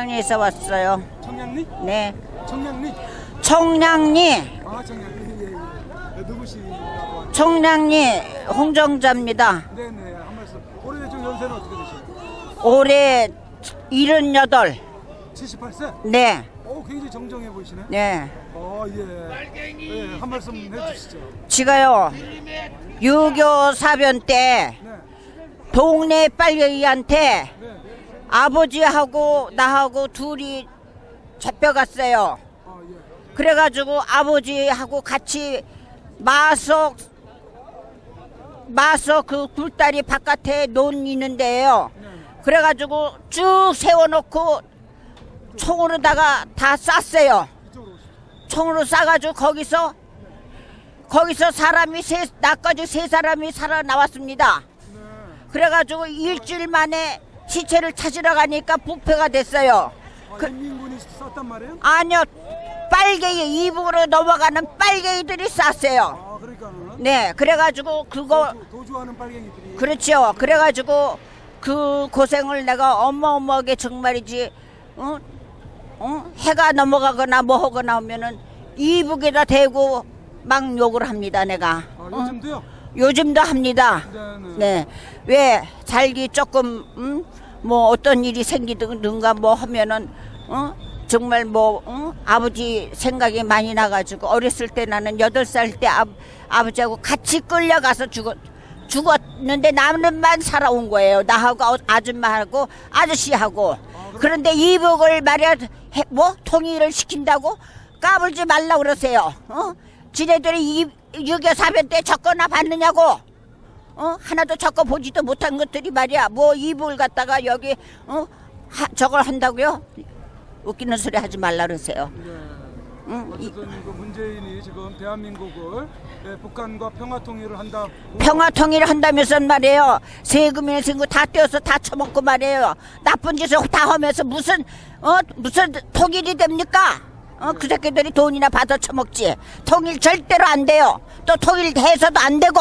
청량리에서 왔어요. 청량리? 네. 청량리? 청량리, 아 청량리 예, 예. 네, 누구시라고 하죠? 청량리 홍정자입니다. 네네 한 말씀 올해 좀 연세는 어떻게 되시나요? 올해 78. 78세? 네. 오 굉장히 정정해 보이시네 네. 어 예 예, 한 말씀 해주시죠 지가요. 유교 사변 때 네 동네 빨갱이한테 네. 아버지하고 나하고 둘이 잡혀갔어요. 그래가지고 아버지하고 같이 마석 마석 그 굴다리 바깥에 논 있는데요. 그래가지고 쭉 세워놓고 총으로다가 다 오시죠 총으로 쏴가지고 거기서 거기서 사람이 세 나까지 세 사람이 살아 나왔습니다. 네. 그래가지고 일주일 만에 시체를 찾으러 가니까 부패가 됐어요. 아, 그- 인민군이 썼단 말이에요? 아니요, 빨갱이 이북으로 넘어가는 빨갱이들이 쐈어요. 아 그러니까 는 네, 그래가지고 그거 도주, 도주하는 빨갱이들이 그렇죠. 그래가지고 그 고생을 내가 어마어마하게 정말이지, 어, 어? 해가 넘어가거나 뭐 하거나 하면은 이북에다 대고 막 욕을 합니다, 내가. 아, 어? 요즘도요? 요즘도 합니다. 네네 네. 왜 살기 조금 음? 뭐 어떤 일이 생기든가 뭐 하면은 어? 정말 뭐 어? 아버지 생각이 많이 나가지고 어렸을 때 나는 여덟 살 때 아, 아버지하고 같이 끌려가서 죽었 죽었는데 나는만 살아온 거예요. 나하고 아- 아줌마하고 아저씨하고. 그런데 이북을 말이야 해- 뭐 통일을 시킨다고 까불지 말라 그러세요. 어? 지네들이 이 유교 사변 때 적거나 받느냐고. 어 하나도 적어 보지도 못한 것들이 말이야 뭐 이불 갖다가 여기 어 하, 저걸 한다고요? 웃기는 소리 하지 말라 그러세요. 네. 응? 이- 어쨌든 그 문재인이 지금 대한민국을 네, 북한과 평화 통일을 한다. 평화 통일을 한다면서 말이에요. 세금이나 세금 다 떼어서 다 처먹고 말이에요. 나쁜 짓을 다 하면서 무슨 어 무슨 통일이 됩니까? 어 그 새끼들이 돈이나 받아 처먹지. 통일 절대로 안 돼요. 또 통일해서도 안 되고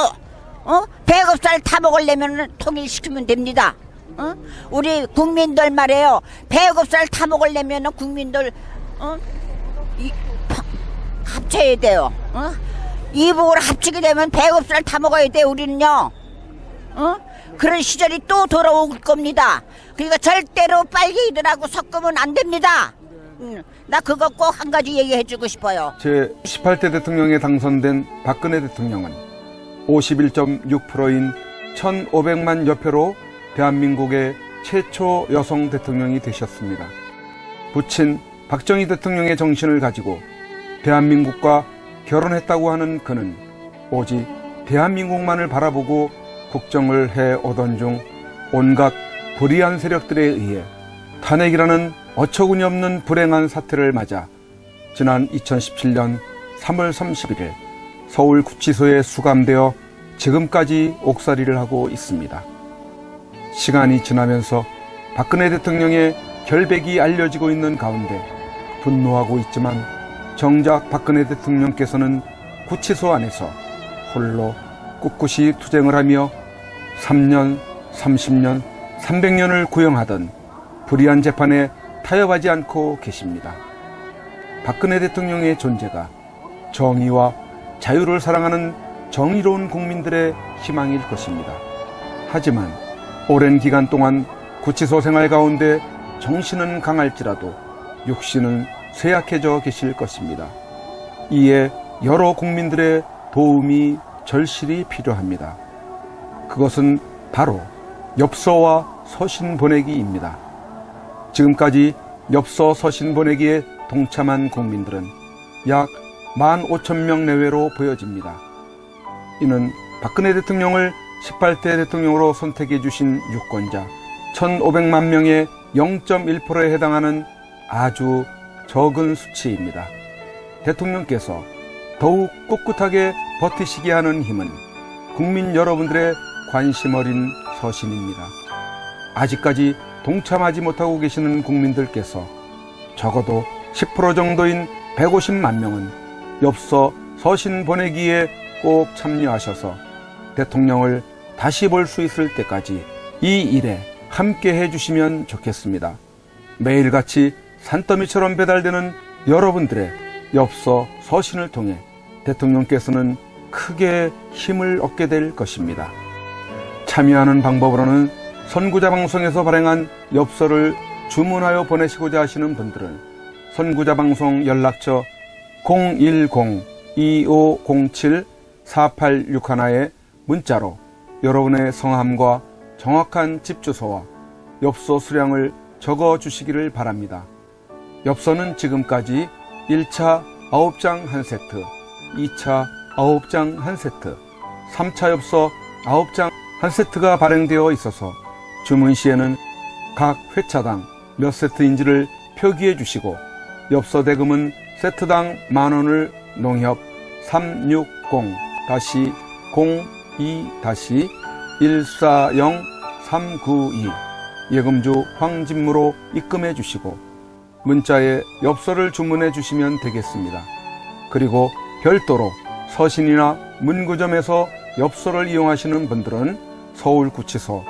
어 배급살 타 먹으려면 통일 시키면 됩니다. 어 우리 국민들 말이에요. 배급살 타 먹으려면 국민들 어 이, 파- 합쳐야 돼요. 어? 이북으로 합치게 되면 배급살 다 먹어야 돼 우리는요. 어? 그런 시절이 또 돌아올 겁니다. 그러니까 절대로 빨갱이들하고 섞으면 안 됩니다. 음, 나 그거 꼭 한 가지 얘기해주고 싶어요. 제 18대 대통령에 당선된 박근혜 대통령은 51.6%인 1,500만 여표로 대한민국의 최초 여성 대통령이 되셨습니다. 부친 박정희 대통령의 정신을 가지고 대한민국과 결혼했다고 하는 그는 오직 대한민국만을 바라보고 국정을 해 오던 중 온갖 불의한 세력들에 의해 탄핵이라는 어처구니 없는 불행한 사태를 맞아 지난 2017년 3월 31일 서울 구치소에 수감되어 지금까지 옥살이를 하고 있습니다. 시간이 지나면서 박근혜 대통령의 결백이 알려지고 있는 가운데 분노하고 있지만 정작 박근혜 대통령께서는 구치소 안에서 홀로 꿋꿋이 투쟁을 하며 3년, 30년, 300년을 구형하던 불의한 재판에 타협하지 않고 계십니다. 박근혜 대통령의 존재가 정의와 자유를 사랑하는 정의로운 국민들의 희망일 것입니다. 하지만 오랜 기간 동안 구치소 생활 가운데 정신은 강할지라도 육신은 쇠약해져 계실 것입니다. 이에 여러 국민들의 도움이 절실히 필요합니다. 그것은 바로 엽서와 서신 보내기입니다. 지금까지 엽서 서신 보내기에 동참한 국민들은 약 15,000명 내외로 보여집니다. 이는 박근혜 대통령을 18대 대통령으로 선택해 주신 유권자 1,500만 명의 0.1%에 해당하는 아주 적은 수치입니다. 대통령께서 더욱 꿋꿋하게 버티시게 하는 힘은 국민 여러분들의 관심 어린 서신입니다. 아직까지 동참하지 못하고 계시는 국민들께서 적어도 10% 정도인 150만 명은 엽서 서신 보내기에 꼭 참여하셔서 대통령을 다시 볼 수 있을 때까지 이 일에 함께 해주시면 좋겠습니다. 매일같이 산더미처럼 배달되는 여러분들의 엽서 서신을 통해 대통령께서는 크게 힘을 얻게 될 것입니다. 참여하는 방법으로는 선구자 방송에서 발행한 엽서를 주문하여 보내시고자 하시는 분들은 선구자 방송 연락처 010-2507-4861에 문자로 여러분의 성함과 정확한 집 주소와 엽서 수량을 적어 주시기를 바랍니다. 엽서는 지금까지 1차 9장 1세트, 2차 9장 1세트, 3차 엽서 9장 1세트가 발행되어 있어서 주문 시에는 각 회차당 몇 세트인지를 표기해 주시고 엽서 대금은 세트당 만 원을 농협 360-02-140-392 예금주 황진무로 입금해 주시고 문자에 엽서를 주문해 주시면 되겠습니다. 그리고 별도로 서신이나 문구점에서 엽서를 이용하시는 분들은 서울구치소,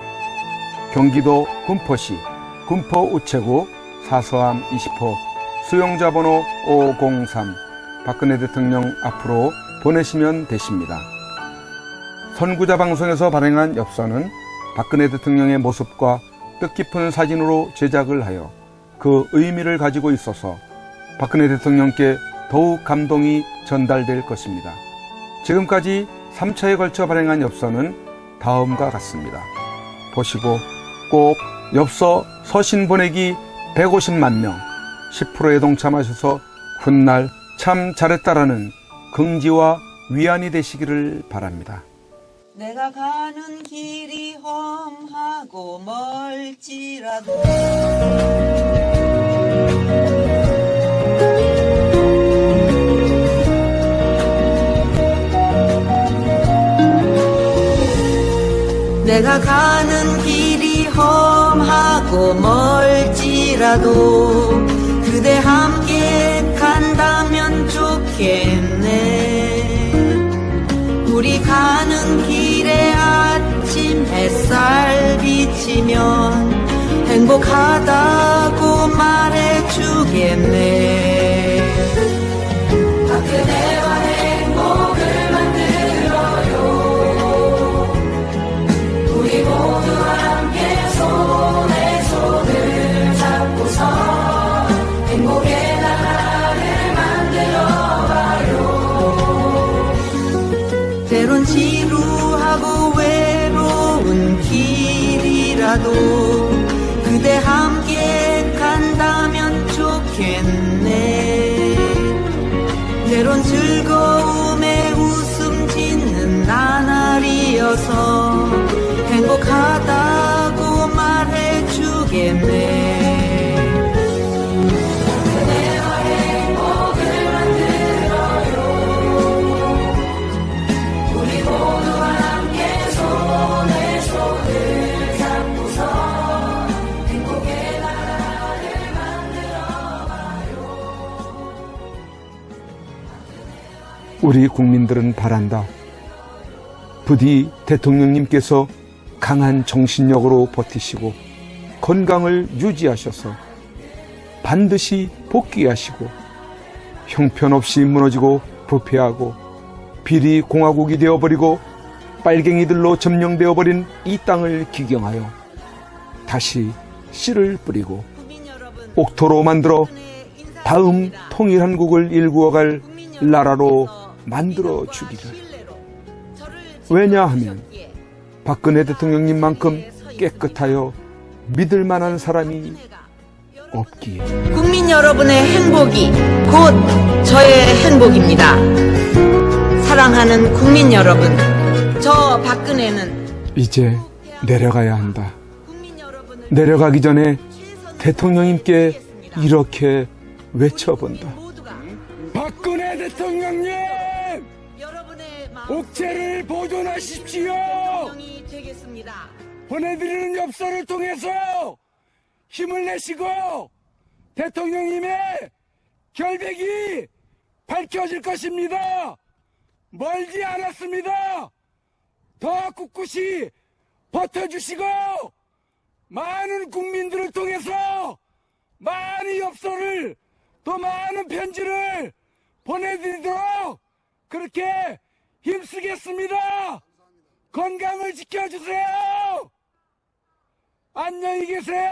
경기도 군포시 군포 우체국 사서함 20호 수용자 번호 503 박근혜 대통령 앞으로 보내시면 되십니다. 선구자 방송에서 발행한 엽서는 박근혜 대통령의 모습과 뜻깊은 사진으로 제작을 하여 그 의미를 가지고 있어서 박근혜 대통령께 더욱 감동이 전달될 것입니다. 지금까지 3차에 걸쳐 발행한 엽서는 다음과 같습니다. 보시고 꼭 엽서 서신 보내기 150만 명 10%에 동참하셔서 훗날 참 잘했다라는 긍지와 위안이 되시기를 바랍니다. 내가 가는 길이 험하고 멀지라도 내가 가는 길이 험하고 멀지라도 그대 함께 간다면 좋겠네. 우리 가는 길에 아침 햇살 비치면 행복하다고 말 길 우리 국민들은 바란다. 부디 대통령님께서 강한 정신력으로 버티시고 건강을 유지하셔서 반드시 복귀하시고 형편없이 무너지고 부패하고 비리 공화국이 되어버리고 빨갱이들로 점령되어 버린 이 땅을 기경하여 다시 씨를 뿌리고 옥토로 만들어 다음 통일한국을 일구어갈 나라로 만들어 주기를. 왜냐하면 박근혜 대통령님만큼 깨끗하여 믿을 만한 사람이 없기에. 국민 여러분의 행복이 곧 저의 행복입니다. 사랑하는 국민 여러분, 저 박근혜는 이제 내려가야 한다. 내려가기 전에 대통령님께. 이렇게 외쳐본다. 박근혜 대통령님! 옥체를 보존하십시오! 대통령이 되겠습니다. 보내드리는 엽서를 통해서 힘을 내시고 대통령님의 결백이 밝혀질 것입니다. 멀지 않았습니다. 더 꿋꿋이 버텨주시고 많은 국민들을 통해서 많은 엽서를 또 많은 편지를 보내드리도록 그렇게 힘쓰겠습니다. 건강을 지켜주세요. 안녕히 계세요.